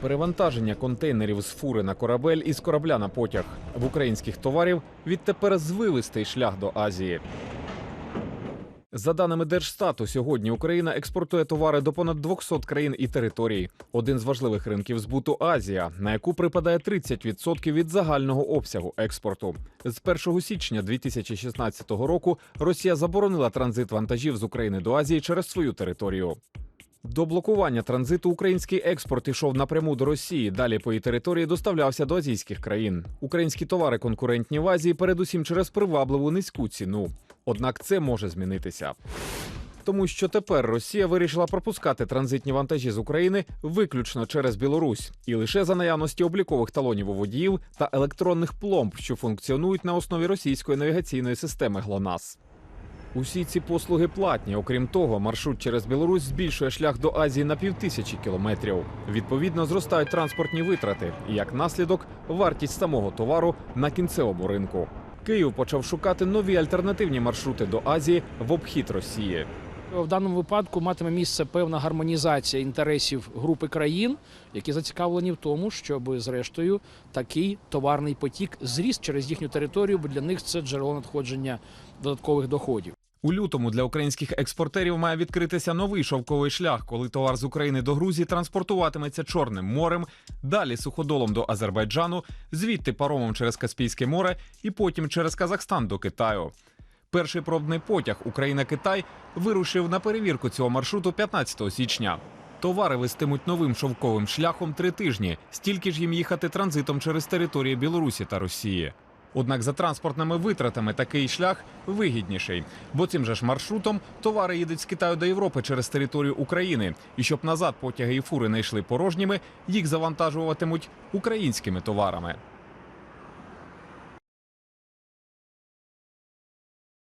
Перевантаження контейнерів з фури на корабель і з корабля на потяг в українських товарів відтепер звивистий шлях до Азії. За даними Держстату, сьогодні Україна експортує товари до понад 200 країн і територій. Один з важливих ринків збуту Азія, на яку припадає 30% від загального обсягу експорту. З 1 січня 2016 року Росія заборонила транзит вантажів з України до Азії через свою територію. До блокування транзиту український експорт ішов напряму до Росії. Далі по її території доставлявся до азійських країн. Українські товари конкурентні в Азії, передусім через привабливу низьку ціну. Однак це може змінитися. Тому що тепер Росія вирішила пропускати транзитні вантажі з України виключно через Білорусь і лише за наявності облікових талонів у водіїв та електронних пломб, що функціонують на основі російської навігаційної системи ГЛОНАСС. Усі ці послуги платні. Окрім того, маршрут через Білорусь збільшує шлях до Азії на півтисячі кілометрів. Відповідно, зростають транспортні витрати і як наслідок вартість самого товару на кінцевому ринку. Київ почав шукати нові альтернативні маршрути до Азії в обхід Росії. В даному випадку матиме місце певна гармонізація інтересів групи країн, які зацікавлені в тому, щоб зрештою такий товарний потік зріс через їхню територію, бо для них це джерело надходження додаткових доходів. У лютому для українських експортерів має відкритися новий шовковий шлях, коли товар з України до Грузії транспортуватиметься Чорним морем, далі суходолом до Азербайджану, звідти паромом через Каспійське море і потім через Казахстан до Китаю. Перший пробний потяг Україна-Китай вирушив на перевірку цього маршруту 15 січня. Товари вестимуть новим шовковим шляхом три тижні, стільки ж їм їхати транзитом через території Білорусі та Росії. Однак за транспортними витратами такий шлях вигідніший, бо цим же ж маршрутом товари їдуть з Китаю до Європи через територію України. І щоб назад потяги і фури не йшли порожніми, їх завантажуватимуть українськими товарами.